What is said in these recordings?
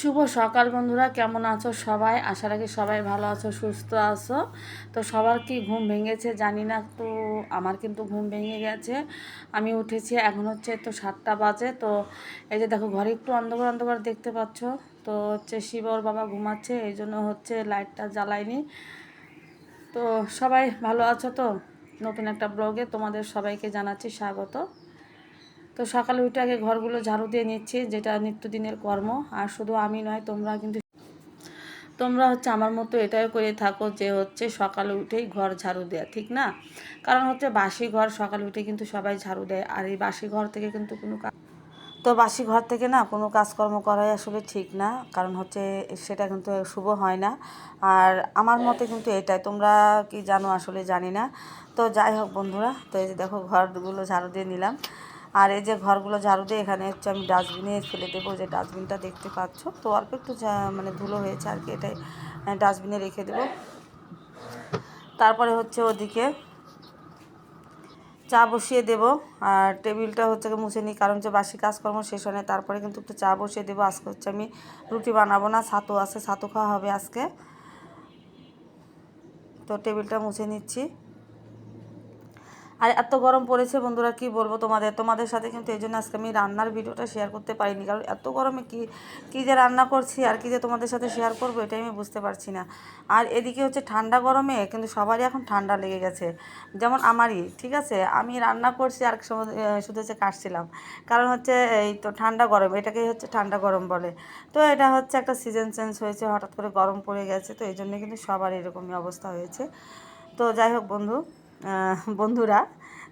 শুভ সকাল বন্ধুরা, কেমন আছো সবাই? আশা রাখি সবাই ভালো আছো, সুস্থ আছো। তো সবার কি ঘুম ভেঙেছে জানি না, তো আমার কিন্তু ঘুম ভেঙে গেছে। আমি উঠেছি, এখন হচ্ছে তো সাতটা বাজে। তো এই যে দেখো, ঘরে একটু অন্ধকার অন্ধকার দেখতে পাচ্ছ। তো হচ্ছে শিবর বাবা ঘুমাচ্ছে, এই জন্য হচ্ছে লাইটটা জ্বালাইনি তো সবাই ভালো আছো তো? নতুন একটা ব্লগে তোমাদের সবাইকে জানাচ্ছি স্বাগত। তো সকালে উঠে আগে ঘরগুলো ঝাড়ু দিয়ে নিচ্ছি, যেটা নিত্যদিনের কর্ম। আর শুধু আমি নয়, তোমরা কিন্তু তোমরা হচ্ছে আমার মতো এটাই করে থাকো যে হচ্ছে সকালে উঠেই ঘর ঝাড়ু দেয়া, ঠিক না? কারণ হচ্ছে বাসি ঘর সকালে উঠে কিন্তু সবাই ঝাড়ু দেয়, আর এই বাসি ঘর থেকে কিন্তু কোনো কাজ তো বাসি ঘর থেকে না কোনো কাজকর্ম করাই আসলে ঠিক না, কারণ হচ্ছে সেটা কিন্তু শুভ হয় না। আর আমার মতে কিন্তু এটাই, তোমরা কি জানো আসলে জানি না। তো যাই হোক বন্ধুরা, তো এই যে দেখো ঘরগুলো ঝাড়ু দিয়ে নিলাম। আর এই যে ঘরগুলো ঝাড়ু দিয়ে এখানে হচ্ছে আমি ডাস্টবিনে ফেলে দেবো, যে ডাস্টবিনটা দেখতে পাচ্ছ। তো অল্প একটু মানে ধুলো হয়েছে আর কি, এটাই ডাস্টবিনে রেখে দেবো। তারপরে হচ্ছে ওদিকে চা বসিয়ে দেবো, আর টেবিলটা হচ্ছে মুছে নিই, কারণ যে বাসি কাজকর্ম শেষ হয় তারপরে কিন্তু একটু চা বসিয়ে দেবো। আজকে হচ্ছে আমি রুটি বানাবো না, ছাতু আছে, ছাতু খাওয়া হবে আজকে। তো টেবিলটা মুছে নিচ্ছি। আর, এত গরম পড়েছে বন্ধুরা, কি বলব তোমাদের? তোমাদের সাথে কিন্তু এই জন্য আজকে আমি রান্নার ভিডিওটা শেয়ার করতে পারিনি। কারণ এত গরমে কি, কী যে রান্না করছি আর কি যে তোমাদের সাথে শেয়ার করব, এটাই আমি বুঝতে পারছি না। আর এদিকে হচ্ছে ঠান্ডা গরমে কিন্তু সবারই এখন ঠান্ডা লেগে গেছে। যেমন আমারই, ঠিক আছে? আমি রান্না করছি আর শুধু হচ্ছে কাটছিলাম। কারণ হচ্ছে এই তো ঠান্ডা গরম, এটাকেই হচ্ছে ঠান্ডা গরম বলে। তো এটা হচ্ছে একটা সিজন চেঞ্জ হয়েছে, হঠাৎ করে গরম পড়ে গেছে। তো এই জন্য কিন্তু সবার এরকমই অবস্থা হয়েছে। তো যাই হোক বন্ধু বন্ধুরা।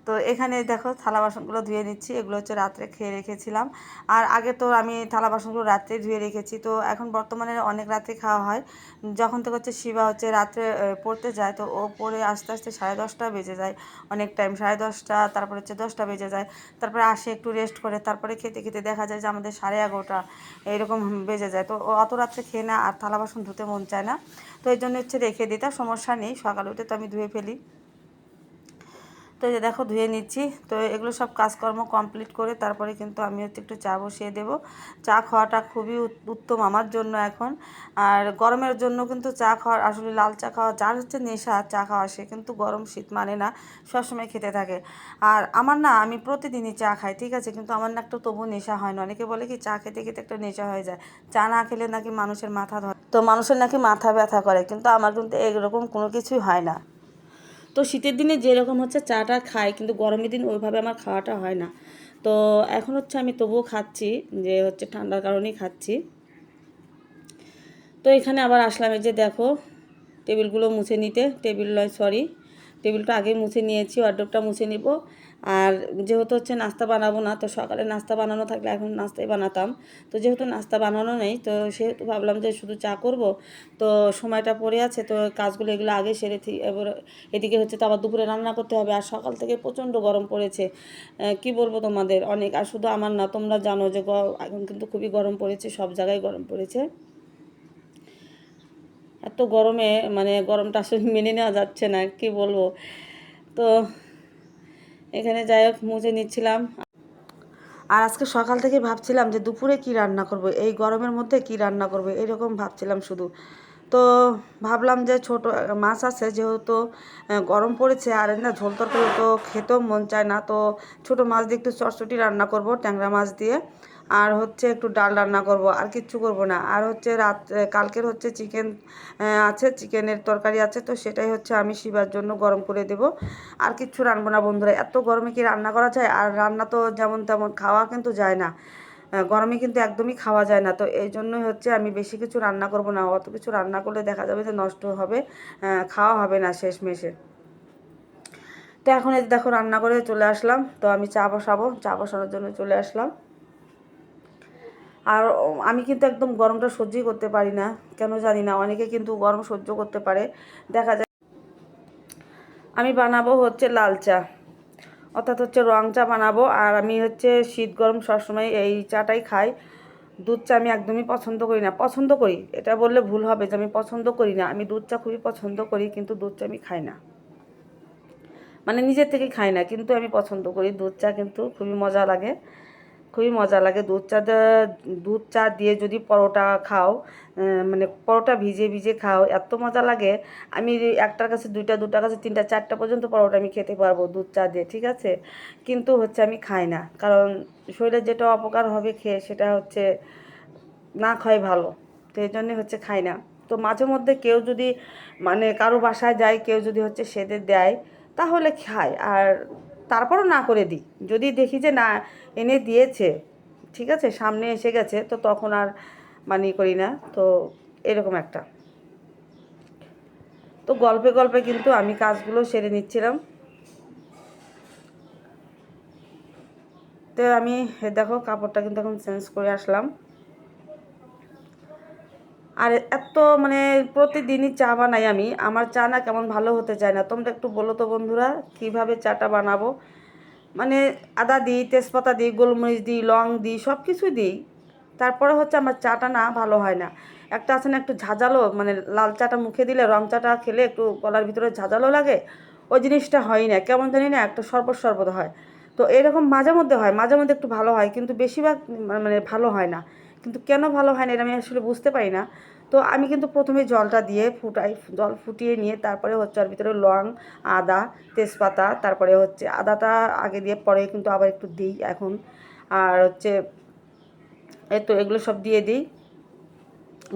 তো এখানে দেখো থালা বাসনগুলো ধুয়ে নিচ্ছি, এগুলো হচ্ছে রাত্রে খেয়ে রেখেছিলাম। আর আগে তো আমি থালা বাসনগুলো রাত্রে ধুয়ে রেখেছি, তো এখন বর্তমানে অনেক রাত্রে খাওয়া হয়। যখন থেকে হচ্ছে শিবা হচ্ছে রাত্রে পড়তে যায়, তো ও পড়ে আস্তে আস্তে সাড়ে দশটা বেজে যায়, অনেক টাইম সাড়ে দশটা, তারপরে হচ্ছে দশটা বেজে যায়। তারপরে আসে একটু রেস্ট করে, তারপরে খেতে খেতে দেখা যায় যে আমাদের সাড়ে এগারোটা, এরকম বেজে যায়। তো ও অত রাত্রে খেয়ে না, আর থালা বাসন ধুতে মন চায় না। তো এই জন্য হচ্ছে রেখে দিই তার সমস্যা নেই, সকালে উঠে তো আমি ধুয়ে ফেলি। তো এই দেখো ধুয়ে নিচ্ছি। তো এগুলো সব কাজকর্ম কমপ্লিট করে তারপরে কিন্তু আমি হচ্ছে একটু চা বসিয়ে দেব। চা খাওয়াটা খুবই উত- উত্তম আমার জন্য এখন। আর গরমের জন্য কিন্তু চা খাওয়ার আসলে লাল চা খাওয়া, যার হচ্ছে নেশা চা খাওয়া, সে কিন্তু গরম শীত মানে না, সবসময় খেতে থাকে। আর আমার না, আমি প্রতিদিনই চা খাই, ঠিক আছে? কিন্তু আমার না একটা তবু নেশা হয় না। অনেকে বলে কি, চা খেতে খেতে একটা নেশা হয়ে যায়। চা না খেলে নাকি মানুষের মাথা ধরে তো মানুষের নাকি মাথা ব্যথা করে, কিন্তু আমার কিন্তু এরকম কোনো কিছুই হয় না। তো শীতের দিনে যেরকম হচ্ছে চাটা খায় কিন্তু গরমের দিন ওইভাবে আমার খাওয়াটা হয় না। তো এখন হচ্ছে আমি তবুও খাচ্ছি, যে হচ্ছে ঠান্ডার কারণেই খাচ্ছি। তো এখানে আবার আসলাম এই যে দেখো, টেবিলগুলো মুছে নিতে, টেবিল নয় সরি টেবিলটা আগে মুছে নিয়েছি অর্ডারটা মুছে নিব। আর যেহেতু হচ্ছে নাস্তা বানাবো না, তো সকালে নাস্তা বানানো থাকলে এখন নাস্তাই বানাতাম। তো যেহেতু নাস্তা বানানো নেই, তো সেহেতু ভাবলাম যে শুধু চা করব। তো সময়টা পড়ে আছে, তো কাজগুলো এগুলো আগে সেরে এবার এদিকে হচ্ছে তো আবার দুপুরে রান্না করতে হবে। আর সকাল থেকে প্রচণ্ড গরম পড়েছে। কি বলব তোমাদের? অনেক, আর শুধু আমার না, তোমরা জানো যে এখন কিন্তু খুবই গরম পড়েছে, সব জায়গায় গরম পড়েছে। এত গরমে মানে গরমটা আসলে মেনে নেওয়া যাচ্ছে না, কি বলব? তো এখানে যাই হোক, মুছে নিচ্ছিলাম। আর আজকে সকাল থেকে ভাবছিলাম যে দুপুরে কি রান্না করব, এই গরমের মধ্যে কি রান্না করব, এরকম ভাবছিলাম শুধু। তো ভাবলাম যে ছোট মাছ আছে, যেহেতু গরম পড়েছে, আর না ঝোল তরকারি তো খেতেও মন চায় না, তো ছোট মাছ দিয়ে একটু চটচটি রান্না করব, ট্যাংরা মাছ দিয়ে। আর হচ্ছে একটু ডাল রান্না করব, আর কিচ্ছু করব না। আর হচ্ছে রাত কালকের হচ্ছে চিকেন আছে, চিকেনের তরকারি আছে, তো সেটাই হচ্ছে আমি শিবার জন্য গরম করে দেব। আর কিচ্ছু রান্না না বন্ধুরা, এত গরমে কি রান্না করা যায়? আর রান্না তো যেমন তেমন খাওয়া কিন্তু যায় না। গরমে কিন্তু একদমই খাওয়া যায় না, তো এই জন্যই হচ্ছে আমি বেশি কিছু রান্না করব না, অত কিছু রান্না করলে দেখা যাবে যে নষ্ট হবে খাওয়া হবে না শেষ মেশে তো এখন এই দেখো রান্না করে চলে আসলাম, তো আমি চা বসাবো, চা বসানোর জন্য চলে আসলাম। আর আমি কিন্তু একদম গরমটা সহ্যই করতে পারি না, কেন জানি না, অনেকে কিন্তু গরম সহ্য করতে পারে। দেখা যায় আমি বানাবো হচ্ছে লাল চা, অর্থাৎ হচ্ছে রং চা বানাবো, আর আমি হচ্ছে শীত গরম সবসময় এই চাটাই খাই। দুধ চা আমি একদমই পছন্দ করি না, পছন্দ করি, এটা বললে ভুল হবে যে আমি পছন্দ করি না, আমি দুধ চা খুবই পছন্দ করি, কিন্তু দুধ চা আমি খাই না। মানে নিজের থেকে খাই না, কিন্তু আমি পছন্দ করি, দুধ চা কিন্তু খুবই মজা লাগে। খুবই মজা লাগে। দুধ চা দুধ চা দিয়ে যদি পরোটা খাও মানে পরোটা ভিজে ভিজে খাও, এত মজা লাগে। আমি একটার কাছে দুইটা দুটার কাছে তিনটা, চারটা পর্যন্ত পরোটা আমি খেতে পারব দুধ চা দিয়ে, ঠিক আছে? কিন্তু হচ্ছে আমি খাই না। কারণ শরীরে যেটা অপকার হবে খেয়ে সেটা হচ্ছে না খাই ভালো। তো এই জন্যে হচ্ছে খাই না। তো মাঝে মধ্যে কেউ যদি মানে কারও বাসায় যায়, কেউ যদি হচ্ছে সেদে দেয়, তাহলে খাই আর তারপরও না করে দিই। যদি দেখি যে না, এনে দিয়েছে, ঠিক আছে, সামনে এসে গেছে, তো তখন আর মানি করি না। তো এরকম একটা। তো গল্পে গল্পে কিন্তু আমি কাজগুলো সেরে নিচ্ছিলাম। তো আমি দেখো, কাপড়টা কিন্তু এখন চেঞ্জ করে আসলাম। আর এত মানে প্রতিদিনই চা বানাই আমি। আমার চা না কেমন ভালো হতে চায় না। তোমরা একটু বলো তো বন্ধুরা, কীভাবে চাটা বানাবো? মানে আদা দিই, তেজপাতা দিই, গোলমরিচ দিই, লং দিই সব কিছু দিই। তারপরে হচ্ছে আমার চাটা না ভালো হয় না। একটা আছে না একটু ঝাঁঝালো মানে লাল চাটা মুখে দিলে, রং চাটা খেলে একটু গলার ভিতরে ঝাঁঝালো লাগে। ওই জিনিসটা হয় না। কেমন জানি না একটা শরবত শরবত হয়। তো এরকম মাঝে মধ্যে হয়, মাঝে মধ্যে একটু ভালো হয়, কিন্তু বেশিরভাগ মানে ভালো হয় না। কিন্তু কেন ভালো হয় না এটা আমি আসলে বুঝতে পারি না। তো আমি কিন্তু প্রথমে জলটা দিয়ে ফুটাই, জল ফুটিয়ে নিয়ে তারপরে হচ্ছে ওর ভিতরে লং, আদা, তেজপাতা, তারপরে হচ্ছে আদাটা আগে দিয়ে, পরে কিন্তু আবার একটু দিই এখন। আর হচ্ছে এই তো এগুলো সব দিয়ে দিই।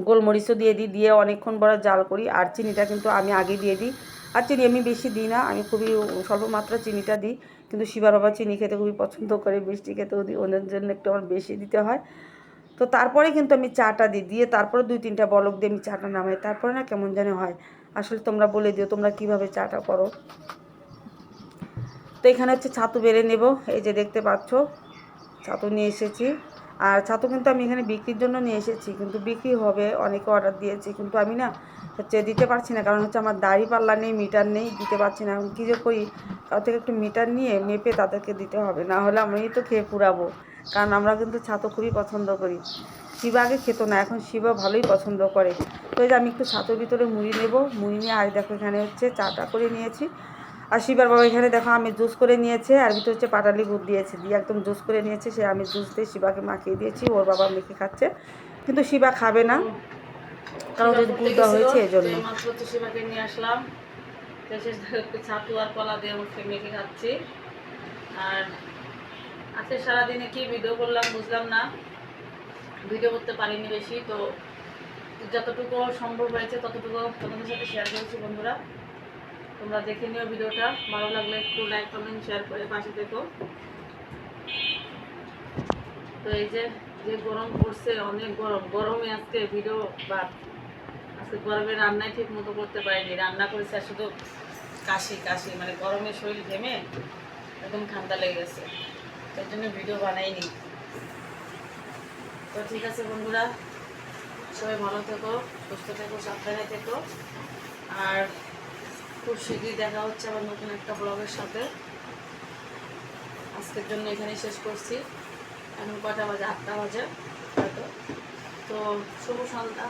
গোলমরিচও দিয়ে দিই, দিয়ে অনেকক্ষণ বড় জাল করি। আর চিনিটা কিন্তু আমি আগে দিয়ে দিই। আর চিনি আমি বেশি দিই না, আমি খুবই স্বল্প মাত্রা চিনিটা দিই। কিন্তু শিবার বাবা চিনি খেতে খুবই পছন্দ করে, মিষ্টি দিই, ওদের জন্য একটু আমার বেশি দিতে হয়। তো তারপরে কিন্তু আমি চাটা দিই দিয়ে তারপরে দুই তিনটা বলক দিয়ে আমি চাটা নামাই। তারপরে না কেমন যেন হয়। আসলে তোমরা বলে দিও, তোমরা কীভাবে চাটা করো। তো এখানে হচ্ছে ছাতু বেড়ে নেব। এই যে দেখতে পাচ্ছ, ছাতু নিয়ে এসেছি। আর ছাতু কিন্তু আমি এখানে বিক্রির জন্য নিয়ে এসেছি, কিন্তু বিক্রি হবে, অনেকে অর্ডার দিয়েছি। কিন্তু আমি না হচ্ছে দিতে পারছি না, কারণ হচ্ছে আমার দাড়ি পাল্লা নেই, মিটার নেই, দিতে পারছি না। কী যে করি? কারও থেকে একটু মিটার নিয়ে মেপে তাদেরকে দিতে হবে, না হলে আমি তো খেয়ে পুরাবো কারণ আমরা কিন্তু ছাতু খুবই পছন্দ করি। শিবা আগে খেত না, এখন শিবা ভালোই পছন্দ করে। তো যে আমি একটু ছাতুর ভিতরে মুড়ি নেব, মুড়ি নিয়ে, আর দেখো এখানে হচ্ছে চাটা করে নিয়েছি। আর শিবার বাবা এখানে দেখো আমি জুস করে নিয়েছে, আর ভিতরে হচ্ছে পাটালি গুড় দিয়েছে। দিয়ে একদম জুস করে নিয়েছে, সে আমি জুস দিয়ে শিবাকে মাখিয়ে দিয়েছি, ওর বাবা মেখে খাচ্ছে। কিন্তু শিবা খাবে না, কারণ ওদের গুড় দেওয়া হয়েছে এই জন্য মাত্র নিয়ে আসলাম। আর কলা দিয়ে মেখে খাচ্ছি। আর আজকে সারাদিনে কি ভিডিও করলাম বুঝলাম না। ভিডিও করতে পারিনি বেশি, তো যতটুকু সম্ভব হয়েছে ততটুকু তোমাদের সাথে শেয়ার করেছি বন্ধুরা। তোমরা দেখে নিও ভিডিওটা ভালো লাগলে একটু লাইক কমেন্ট শেয়ার করে পাশে দেখো তো এই যে যে গরম পড়ছে, অনেক গরম, গরমে আজকে ভিডিও বা আজকে গরমে রান্নাই ঠিক মতো করতে পারিনি, রান্না করেছে শুধু কাশি কাশি মানে গরমে শরীর ঘেমে একদম ঠান্ডা লেগে গেছে। তার জন্য ভিডিও বানাইনি। তো ঠিক আছে বন্ধুরা, সবাই ভালো থেকো, সুস্থ থেকো, সাবধানে থেকো। আর খুব শীঘ্রই দেখা হচ্ছে আবার নতুন একটা ব্লগের সাথে। আজকের জন্য এখানেই শেষ করছি। এখন কটা বাজে? আটটা বাজে হয়তো তো? শুভ সন্ধ্যা।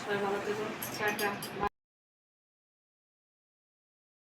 সবাই ভালো থেকো।